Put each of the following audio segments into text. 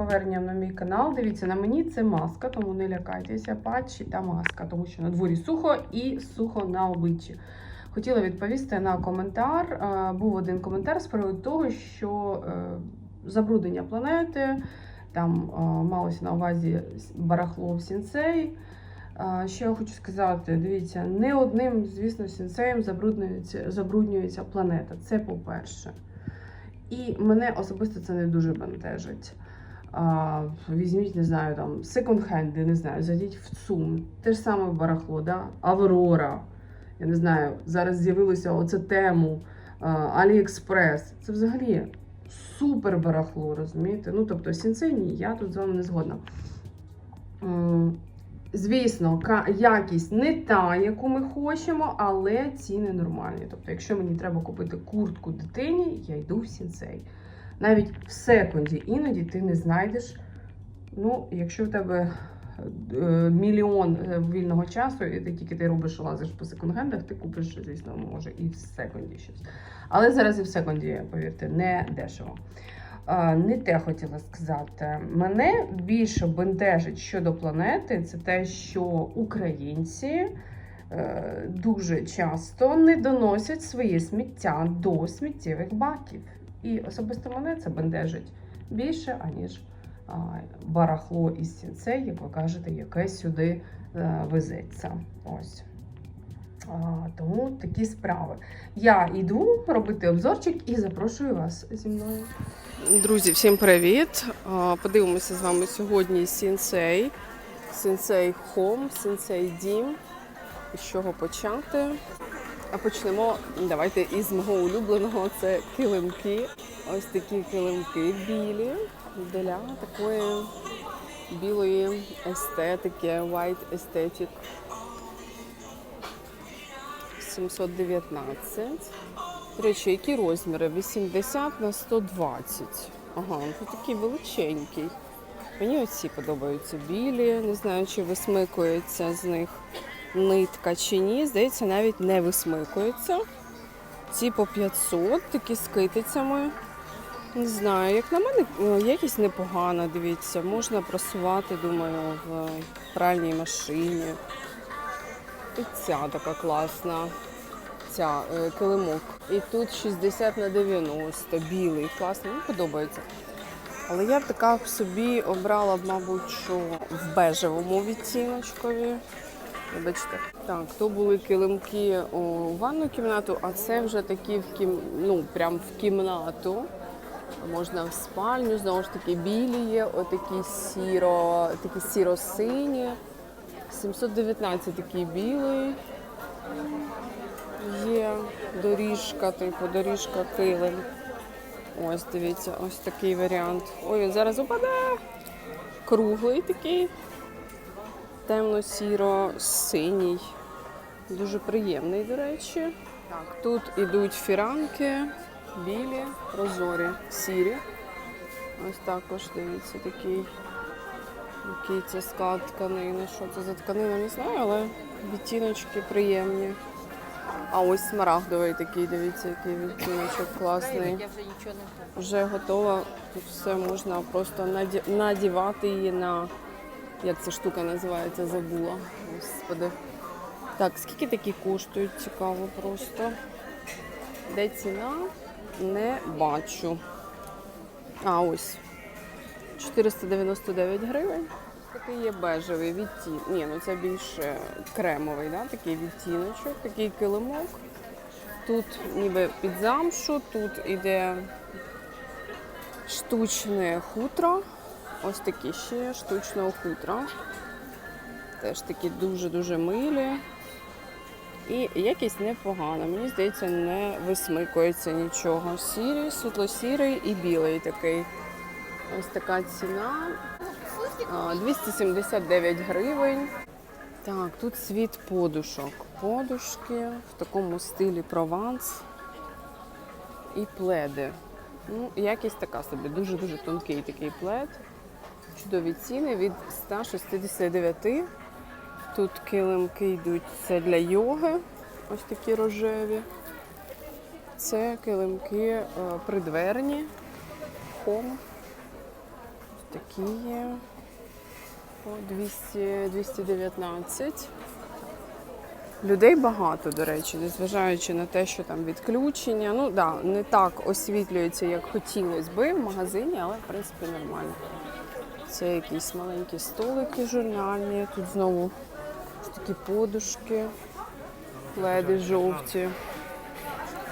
поверненням на мій канал. Дивіться, на мені це маска, тому не лякайтеся, патчі та маска, тому що на дворі сухо і сухо на обличчі. Хотіла відповісти на коментар. Е, Був один коментар з приводу того, що е, забруднення планети, там е, малося на увазі барахло в сінцей. Що я хочу сказати, дивіться, не одним, звісно, сінцеєм забруднюється, забруднюється планета. Це по-перше. І мене особисто це не дуже бентежить. Візьміть, не знаю, там секонд-хенди, не знаю, зайдіть в ЦУМ, те ж саме барахло, да? Аврора. Я не знаю, зараз з'явилося оце тему Аліекспрес. Це взагалі супер барахло, розумієте? Ну, тобто, сінцей ні, я тут з вами не згодна. Звісно, якість не та, яку ми хочемо, але ціни нормальні. Тобто, якщо мені треба купити куртку дитині, я йду в сінцей. Навіть в секунді іноді ти не знайдеш. Ну, якщо в тебе е, мільйон е, вільного часу, і ти тільки ти робиш лазиш по секонд-хендах, ти купиш, звісно, може, і в секунді щось. Але зараз і в секунді, повірте, не дешево. Не те хотіла сказати. Мене більше бентежить щодо планети, це те, що українці е, дуже часто не доносять своє сміття до сміттєвих баків. І особисто мене це бентежить більше, аніж барахло із сінцей, як ви кажете, яке сюди е, везеться. Ось. Тому такі справи. Я йду робити обзорчик і запрошую вас зі мною. Друзі, всім привіт! Подивимося з вами сьогодні Сінсей. Сінсей Хом, Сінсей Дім. З чого почати? А почнемо давайте із мого улюбленого це килимки. Ось такі килимки білі для такої білої естетики, white aesthetic. 719. До речі, які розміри? 80 на 120. Ага, ну такий величенький. Мені оці подобаються білі. Не знаю, чи висмикується з них нитка чи ні. Здається, навіть не висмикується. Ці по 500, такі з китицями. Не знаю, як на мене, е, якість непогана, дивіться, можна просувати, думаю, в пральній машині. І ця така класна. Ця е, килимок. І тут 60 на 90, білий, класний, мені подобається. Але я б така собі обрала мабуть, що в бежевому відтіночкові. Вибачте. Так, то були килимки у ванну кімнату, а це вже такі в кім... ну, прям в кімнату. Можна в спальню, знову ж таки, білі є, отакі сіро, такі сіро-сині. 719 такий білий. Є доріжка, типу доріжка килим. Ось, дивіться, ось такий варіант. Ой, він зараз упаде. Круглий такий. Темно-сіро-синій. Дуже приємний, до речі. Так, тут ідуть фіранки, білі, прозорі, сірі. Ось також дивіться такий. Який це склад тканини. Що це за тканина, не знаю, але відтіночки приємні. А ось смарагдовий такий, дивіться, який відтіночок класний. Я вже нічого не. Вже готова. Тут все можна просто надівати її на. Як ця штука називається? Забула. Господи. Так, скільки такі коштують? Цікаво просто. Де ціна? Не бачу. А, ось. 499 гривень. Такий є бежевий відтін. Ні, ну це більше кремовий, да? такий відтіночок, такий килимок. Тут ніби під замшу, тут іде штучне хутро. Ось такі ще штучного хутра. Теж такі дуже-дуже милі. І якість непогана. Мені здається, не висмикується нічого. Сірий, світло-сірий і білий такий. Ось така ціна. 279 гривень. Так, тут світ подушок. Подушки в такому стилі прованс і пледи. Ну, якість така собі, дуже-дуже тонкий такий плед. Чудові ціни від 169. Тут килимки йдуть це для йоги, ось такі рожеві. Це килимки е, придверні, хом. такі є. По 200, 219. Людей багато, до речі, незважаючи на те, що там відключення. Ну так, да, не так освітлюється, як хотілося би в магазині, але в принципі нормально. Це якісь маленькі столики журнальні. Тут знову такі подушки, пледи жовті.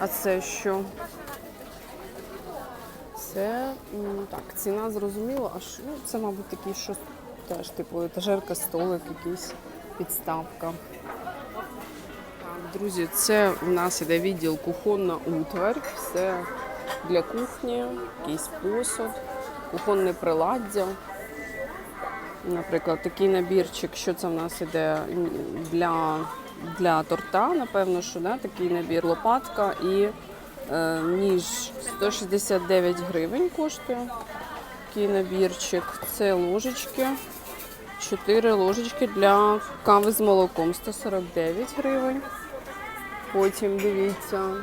А це що? Це так, ціна зрозуміла, аж ну, це, мабуть, такий, що теж, типу, етажерка, столик, якийсь підставка. Так, друзі, це в нас іде відділ кухонна утварь. Все для кухні, якийсь посуд, кухонне приладдя. Наприклад, такий набірчик, що це в нас іде для, для торта, напевно, що да? такий набір лопатка і е, ніж 169 гривень коштує. Такий набірчик. Це ложечки. 4 ложечки для кави з молоком 149 гривень. Потім дивіться,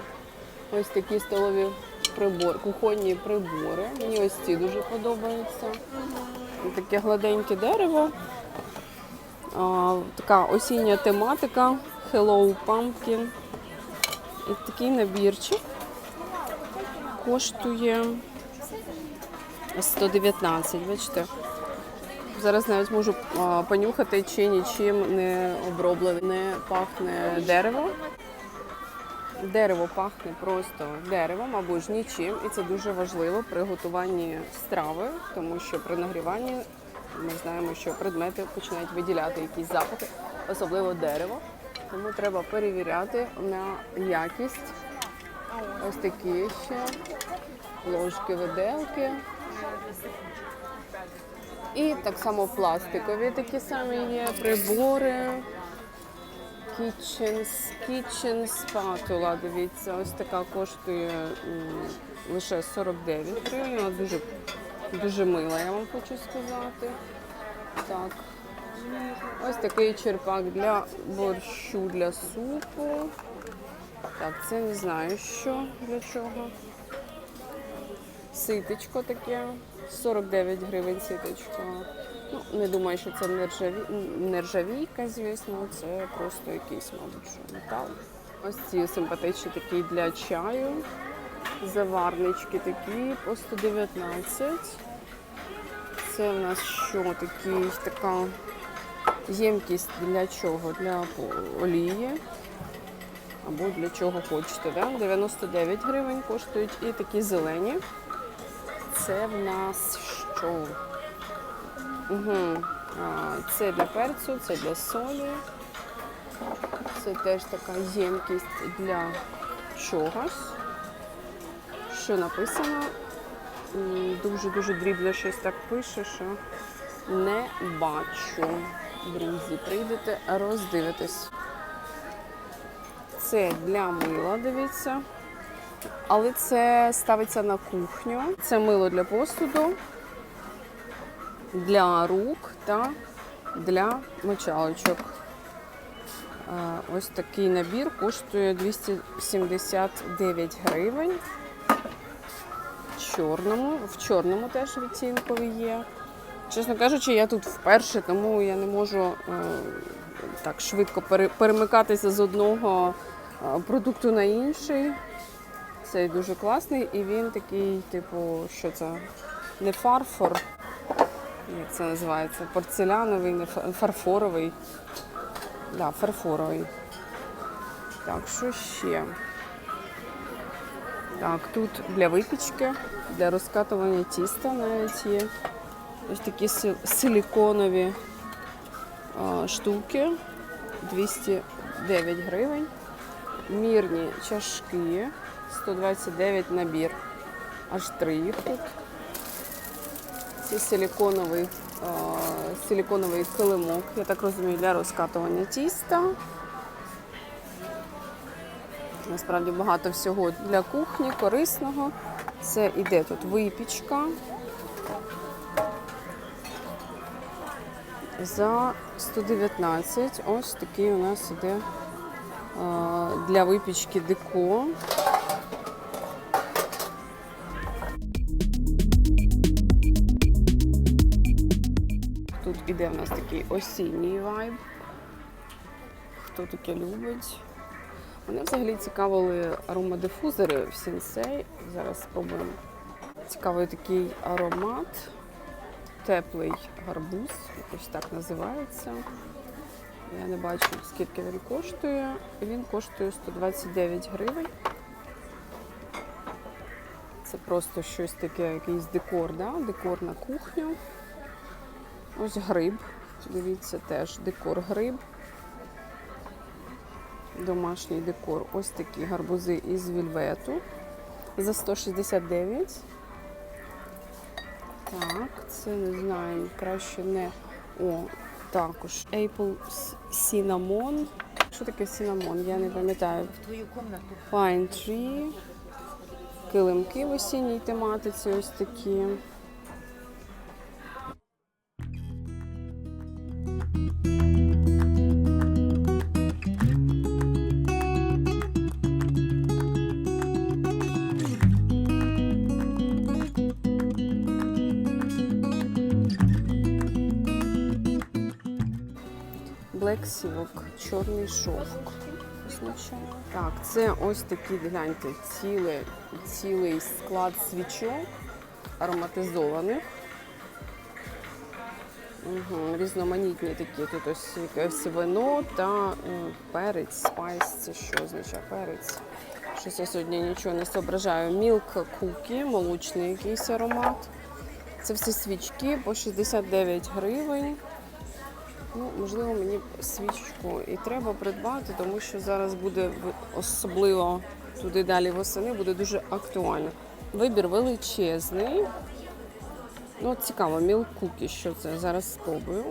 ось такі столові прибори, кухонні прибори. Мені ось ці дуже подобаються. Таке гладеньке дерево. А, така осіння тематика Hello Pumpkin. І такий набірчик коштує 119, бачите. Зараз навіть можу понюхати, чи нічим не оброблене, не пахне дерево. Дерево пахне просто деревом або ж нічим, і це дуже важливо при готуванні страви, тому що при нагріванні ми знаємо, що предмети починають виділяти якісь запахи, особливо дерево. Тому треба перевіряти на якість. Ось такі ще ложки, виделки. І так само пластикові такі самі є прибори. Kitchen, kitchen spatula, дивіться, ось така коштує лише 49 гривень. Вона дуже, дуже мила, я вам хочу сказати. Так. Ось такий черпак для борщу, для супу. Так, це не знаю що для чого. Ситечко таке, 49 гривень ситечко. Ну, не думаю, що це нержаві... нержавійка, звісно, це просто якийсь, мабуть, що метал. Ось ці симпатичні такі для чаю. Заварнички такі по 119. Це в нас що такий, така ємкість для чого? Для олії. Або для чого хочете. Да? 99 гривень коштують. І такі зелені. Це в нас що? Угу. Це для перцю, це для солі. Це теж така ємкість для чогось. Що написано? Дуже-дуже дрібно щось так пише, що не бачу. Друзі, прийдете, роздивитесь. Це для мила, дивіться. Але це ставиться на кухню. Це мило для посуду для рук та для мочалочок. Е, Ось такий набір коштує 279 гривень. В чорному, в чорному теж відтінковий є. Чесно кажучи, я тут вперше, тому я не можу е, так швидко перемикатися з одного е, продукту на інший. Цей дуже класний і він такий, типу, що це не фарфор, як це називається? Порцеляновий, фарфоровий. Да, фарфоровий. Так, що ще? Так, тут для випічки, для розкатування тіста навіть є. Ось такі си- силіконові штуки. 209 гривень. Мірні чашки. 129 набір. Аж три їх тут. Це силіконовий, а, силіконовий килимок, я так розумію, для розкатування тіста. Насправді багато всього для кухні, корисного. Це іде тут випічка. За 119. Ось такий у нас іде а, для випічки деко. Іде в нас такий осінній вайб. Хто таке любить? Мене взагалі цікавили аромадифузори в сінсей. Зараз спробуємо. Цікавий такий аромат. Теплий гарбуз, якось так називається. Я не бачу, скільки він коштує. Він коштує 129 гривень. Це просто щось таке, якийсь декор, да? декор на кухню. Ось гриб. Дивіться, теж декор гриб. Домашній декор. Ось такі гарбузи із вільвету за 169. Так, це не знаю, краще не. О, також Apple Cinnamon. Що таке cinnamon? Я не пам'ятаю. в твою комнату. Pine Tree. Килимки в осінній тематиці ось такі. Black чорний шовк. Так, це ось такі, гляньте, цілий, цілий склад свічок ароматизованих. Угу, різноманітні такі. Тут ось якесь вино та перець, спайс. Це що означає перець? Щось я сьогодні нічого не зображаю. Мілк кукі, молочний якийсь аромат. Це всі свічки по 69 гривень. Ну, можливо, мені свічку і треба придбати, тому що зараз буде особливо туди далі восени, буде дуже актуально. Вибір величезний. Ну, цікаво, мілкуки, що це зараз спробую.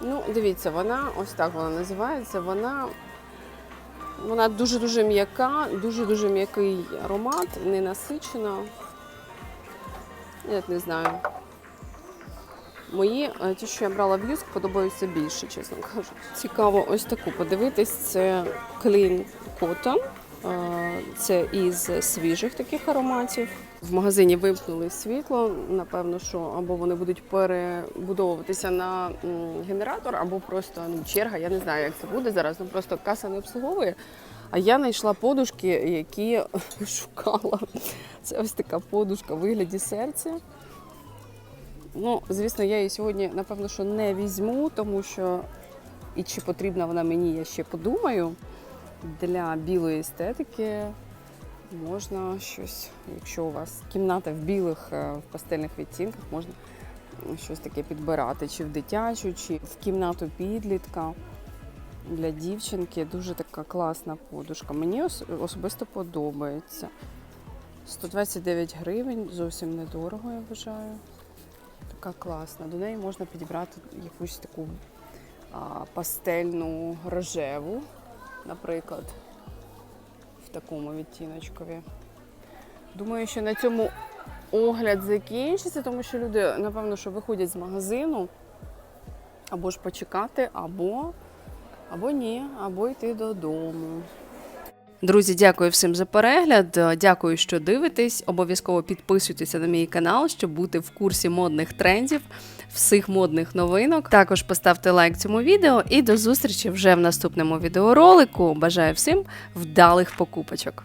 Ну, дивіться, вона ось так вона називається. Вона, вона дуже-дуже м'яка, дуже-дуже м'який аромат, не насичена. Я не знаю. Мої е, ті, що я брала в юск, подобаються більше, чесно кажучи. Цікаво, ось таку подивитись. Це Clean Cotton. Е, Це із свіжих таких ароматів. В магазині вимкнули світло. Напевно, що або вони будуть перебудовуватися на генератор, або просто ну, черга. Я не знаю, як це буде зараз. Ну просто каса не обслуговує. А я знайшла подушки, які шукала. Це ось така подушка в вигляді серця. Ну, звісно, я її сьогодні, напевно, що не візьму, тому що і чи потрібна вона мені, я ще подумаю. Для білої естетики можна щось, якщо у вас кімната в білих, е, в пастельних відтінках, можна щось таке підбирати, чи в дитячу, чи в кімнату підлітка. Для дівчинки дуже така класна подушка. Мені особисто подобається. 129 гривень, зовсім недорого, я вважаю. Така класна. До неї можна підібрати якусь таку а, пастельну рожеву, наприклад, в такому відтіночкові. Думаю, що на цьому огляд закінчиться, тому що люди, напевно, що виходять з магазину або ж почекати, або, або ні, або йти додому. Друзі, дякую всім за перегляд. Дякую, що дивитесь. Обов'язково підписуйтеся на мій канал, щоб бути в курсі модних трендів, всіх модних новинок. Також поставте лайк цьому відео і до зустрічі вже в наступному відеоролику. Бажаю всім вдалих покупочок.